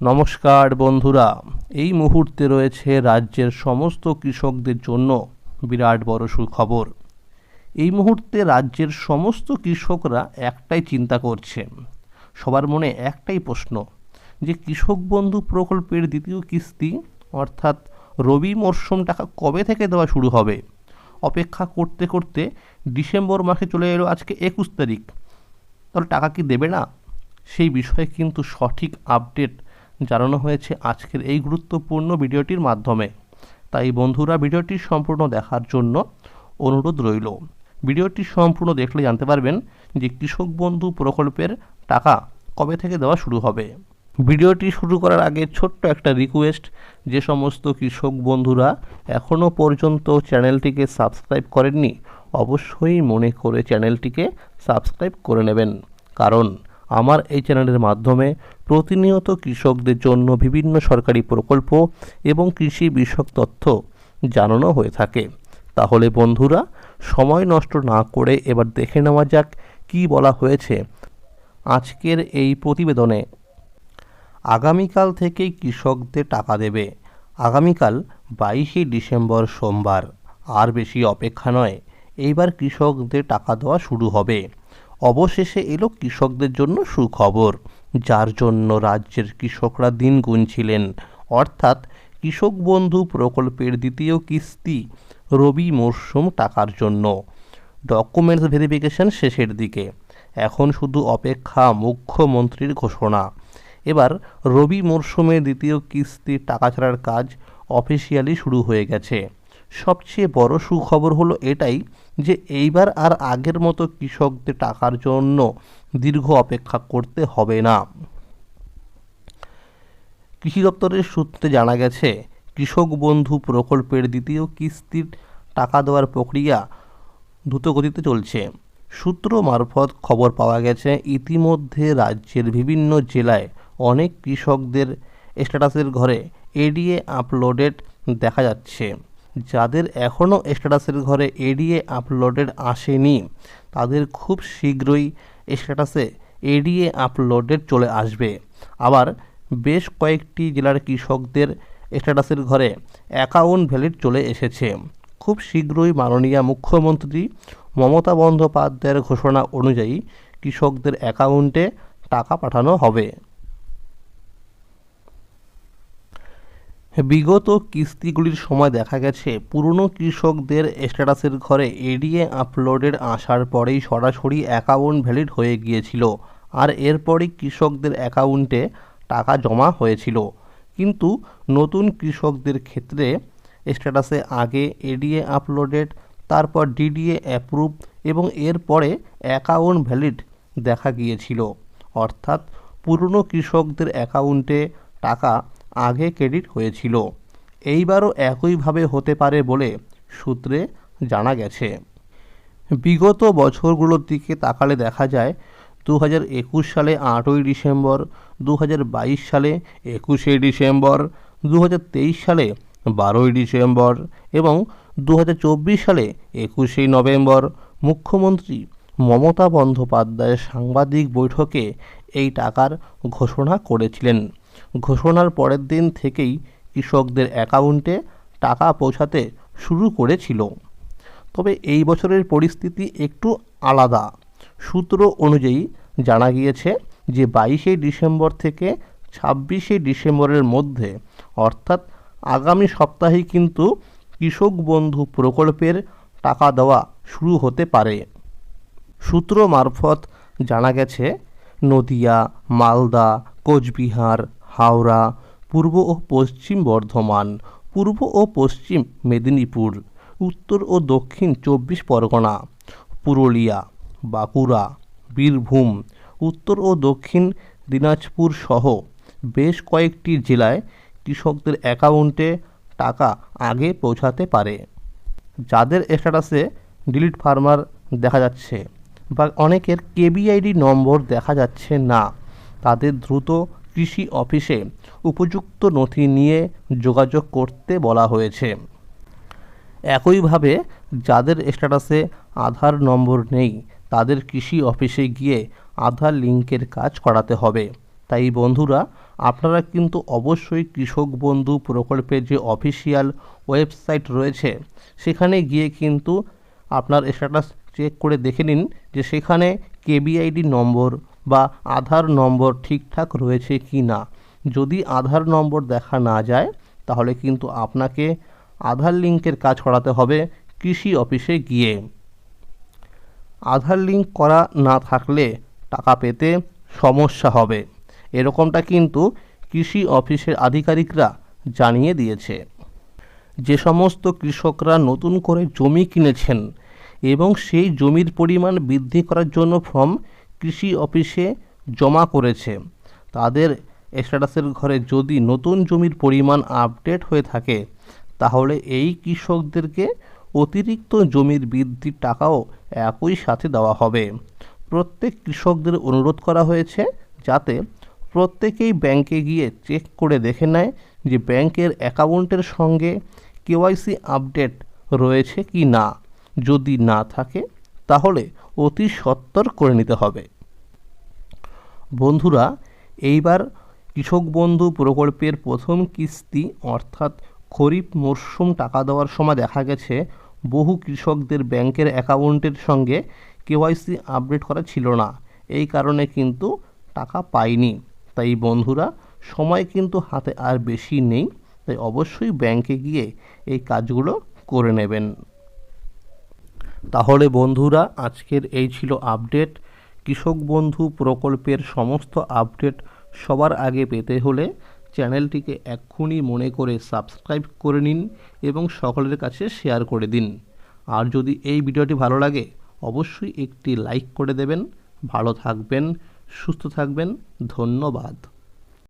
নমস্কার বন্ধুরা, এই মুহূর্তে রয়েছে রাজ্যের সমস্ত কৃষকদের জন্য বিরাট বড় সুখবর। এই মুহূর্তে রাজ্যের সমস্ত কৃষকরা একটাই চিন্তা করছে, সবার মনে একটাই প্রশ্ন, যে কৃষক বন্ধু প্রকল্পের দ্বিতীয় কিস্তি, অর্থাৎ রবি মরশুম টাকা কবে থেকে দেওয়া শুরু হবে? অপেক্ষা করতে করতে ডিসেম্বর মাসে চলে এলো আজকে একুশ তারিখ, তাহলে টাকা কি দেবে না? সেই বিষয়ে কিন্তু সঠিক আপডেট জানানো হয়েছে আজকের এই গুরুত্বপূর্ণ ভিডিওটির মাধ্যমে। তাই বন্ধুরা, ভিডিওটি সম্পূর্ণ দেখার জন্য অনুরোধ রইল। ভিডিওটি সম্পূর্ণ দেখলে জানতে পারবেন যে কৃষক বন্ধু প্রকল্পের টাকা কবে থেকে দেওয়া শুরু হবে। ভিডিওটি শুরু করার আগে ছোট্ট একটা রিকোয়েস্ট, যে সমস্ত কৃষক বন্ধুরা এখনও পর্যন্ত চ্যানেলটিকে সাবস্ক্রাইব করেননি, অবশ্যই মনে করে চ্যানেলটিকে সাবস্ক্রাইব করে নেবেন। কারণ আমার এই চ্যানেলের মাধ্যমে প্রতিনিয়ত কৃষকদের জন্য বিভিন্ন সরকারি প্রকল্প এবং কৃষি বিষয়ক তথ্য জানানো হয়ে থাকে। তাহলে বন্ধুরা, সময় নষ্ট না করে এবার দেখে নেওয়া যাক কী বলা হয়েছে আজকের এই প্রতিবেদনে। আগামীকাল থেকেই কৃষকদের টাকা দেবে। আগামীকাল বাইশে ডিসেম্বর সোমবার। আর বেশি অপেক্ষা নয়, এইবার কৃষকদের টাকা দেওয়া শুরু হবে। অবশেষে এলো কৃষকদের জন্য সুখবর, যার জন্য রাজ্যের কৃষকরা দিন গুনছিলেন। অর্থাৎ কৃষক বন্ধু প্রকল্পের দ্বিতীয় কিস্তি, রবি মরশুম টাকার জন্য। ডকুমেন্টস ভেরিফিকেশন শেষের দিকে। এখন শুধু অপেক্ষা মুখ্যমন্ত্রীর ঘোষণা। এবার রবি মরশুমে দ্বিতীয় কিস্তির টাকা ছাড়ার কাজ অফিসিয়ালি শুরু হয়ে গেছে। সবচেয়ে বড় সুখবর হলো এটাই যে এইবার আর আগের মতো কৃষকদের টাকার জন্য দীর্ঘ অপেক্ষা করতে হবে না। কৃষি দপ্তরের সূত্রে জানা গেছে, কৃষক বন্ধু প্রকল্পের দ্বিতীয় কিস্তির টাকা দেওয়ার প্রক্রিয়া দ্রুতগতিতে চলছে। সূত্র মারফত খবর পাওয়া গেছে, ইতিমধ্যে রাজ্যের বিভিন্ন জেলায় অনেক কৃষকদের স্ট্যাটাসের ঘরে এডিএ আপলোডেড দেখা যাচ্ছে। যাদের এখনও স্ট্যাটাসের ঘরে এডিএ আপলোডেড আসেনি, তাদের খুব শীঘ্রই স্ট্যাটাসে এডিএ আপলোডেড চলে আসবে। আবার বেশ কয়েকটি জেলার কৃষকদের স্ট্যাটাসের ঘরে অ্যাকাউন্ট ভ্যালিড চলে এসেছে। খুব শীঘ্রই মাননীয় মুখ্যমন্ত্রী মমতা বন্দ্যোপাধ্যায়ের ঘোষণা অনুযায়ী কৃষকদের অ্যাকাউন্টে টাকা পাঠানো হবে। বিগত কিস্তিগুলির সময় দেখা গেছে, পুরনো কৃষকদের স্ট্যাটাসের ঘরে এডিএ আপলোডের আসার পরেই সরাসরি অ্যাকাউন্ট ভ্যালিড হয়ে গিয়েছিল আর এরপরই কৃষকদের অ্যাকাউন্টে টাকা জমা হয়েছিল। কিন্তু নতুন কৃষকদের ক্ষেত্রে স্ট্যাটাসে আগে এডিএ আপলোডেড, তারপর ডিডিএ অ্যাপ্রুভ এবং এরপরে অ্যাকাউন্ট ভ্যালিড দেখা গিয়েছিল। অর্থাৎ পুরনো কৃষকদের অ্যাকাউন্টে টাকা আগে ক্রেডিট হয়েছিল। এইবারও একইভাবে হতে পারে বলে সূত্রে জানা গেছে। বিগত বছরগুলোর দিকে তাকালে দেখা যায় দু হাজার একুশ সালে আটই ডিসেম্বর দু হাজার বাইশ সালে একুশে ডিসেম্বর দু হাজার তেইশ সালে বারোই ডিসেম্বর এবং দু হাজার চব্বিশ সালে একুশে নভেম্বর। মুখ্যমন্ত্রী মমতা বন্দ্যোপাধ্যায়ের সাংবাদিক বৈঠকে এই টাকার ঘোষণা করেছিলেন। ঘোষণার পরের দিন থেকেই কৃষকদের অ্যাকাউন্টে টাকা পৌঁছাতে শুরু করেছিল। তবে এই বছরের পরিস্থিতি একটু আলাদা। সূত্র অনুযায়ী জানা গিয়েছে যে বাইশে ডিসেম্বর থেকে ছাব্বিশে ডিসেম্বরের মধ্যে, অর্থাৎ আগামী সপ্তাহেই কিন্তু কৃষক বন্ধু প্রকল্পের টাকা দেওয়া শুরু হতে পারে। সূত্র মারফত জানা গেছে, নদিয়া, মালদা, কোচবিহার হাওড়া, পূর্ব ও পশ্চিম বর্ধমান, পূর্ব ও পশ্চিম মেদিনীপুর, উত্তর ও দক্ষিণ চব্বিশ পরগনা, পুরুলিয়া, বাঁকুড়া, বীরভূম, উত্তর ও দক্ষিণ দিনাজপুর সহ বেশ কয়েকটি জেলায় কৃষকদের অ্যাকাউন্টে টাকা আগে পৌঁছাতে পারে। যাদের স্ট্যাটাসে ডিলিট ফার্মার দেখা যাচ্ছে বা অনেকের কেবিআইডি নম্বর দেখা যাচ্ছে না, তাদের দ্রুত কৃষি অফিসে উপযুক্ত নথি নিয়ে যোগাযোগ করতে বলা হয়েছে। একইভাবে যাদের স্ট্যাটাসে আধার নম্বর নেই, তাদের কৃষি অফিসে গিয়ে আধার লিঙ্কের কাজ করাতে হবে। তাই বন্ধুরা, আপনারা কিন্তু অবশ্যই কৃষক বন্ধু প্রকল্পের যে অফিসিয়াল ওয়েবসাইট রয়েছে, সেখানে গিয়ে কিন্তু আপনার স্ট্যাটাস চেক করে দেখে নিন যে সেখানে কেবিআইডি নম্বর বা আধার নম্বর ঠিকঠাক রয়েছে কি না। যদি আধার নম্বর দেখা না যায়, তাহলে কিন্তু আপনাকে আধার লিঙ্কের কাজ করাতে হবে কৃষি অফিসে গিয়ে। আধার লিঙ্ক করা না থাকলে টাকা পেতে সমস্যা হবে। এরকমটা কিন্তু কৃষি অফিসের আধিকারিকরা জানিয়ে দিয়েছে। যে সমস্ত কৃষকরা নতুন করে জমি কিনেছেন এবং সেই জমির পরিমাণ বৃদ্ধি করার জন্য ফর্ম কৃষি অফিসে জমা করেছে। তাদের স্ট্যাটাসের ঘরে যদি নতুন জমির পরিমাণ আপডেট হয়ে থাকে, তাহলে এই কৃষকদেরকে অতিরিক্ত জমির বৃদ্ধির টাকাও একই সাথে দেওয়া হবে। প্রত্যেক কৃষকদের অনুরোধ করা হয়েছে যাতে প্রত্যেকেই ব্যাংকে গিয়ে চেক করে দেখে নেয় যে ব্যাংকের অ্যাকাউন্টের সঙ্গে কেওয়াইসি আপডেট রয়েছে কি না। যদি না থাকে, তাহলে অতি সত্বর করে নিতে হবে। বন্ধুরা, এইবার কৃষক বন্ধু প্রকল্পের প্রথম কিস্তি, অর্থাৎ খরিফ মরশুম টাকা দেওয়ার সময় দেখা গেছে, বহু কৃষকদের ব্যাংকের অ্যাকাউন্টের সঙ্গে কেওয়াইসি আপডেট করা ছিল না। এই কারণে কিন্তু টাকা পায়নি তাই বন্ধুরা, সময় কিন্তু হাতে আর বেশি নেই, তাই অবশ্যই ব্যাংকে গিয়ে এই কাজগুলো করে নেবেন। তাহলে বন্ধুরা, আজকের এই ছিল আপডেট। কৃষক বন্ধু প্রকল্পের সমস্ত আপডেট সবার আগে পেতে হলে চ্যানেলটিকে এক্ষুনি মনে করে সাবস্ক্রাইব করে নিন এবং সকলের কাছে শেয়ার করে দিন। আর যদি এই ভিডিওটি ভালো লাগে, অবশ্যই একটি লাইক করে দেবেন। ভালো থাকবেন, সুস্থ থাকবেন। ধন্যবাদ।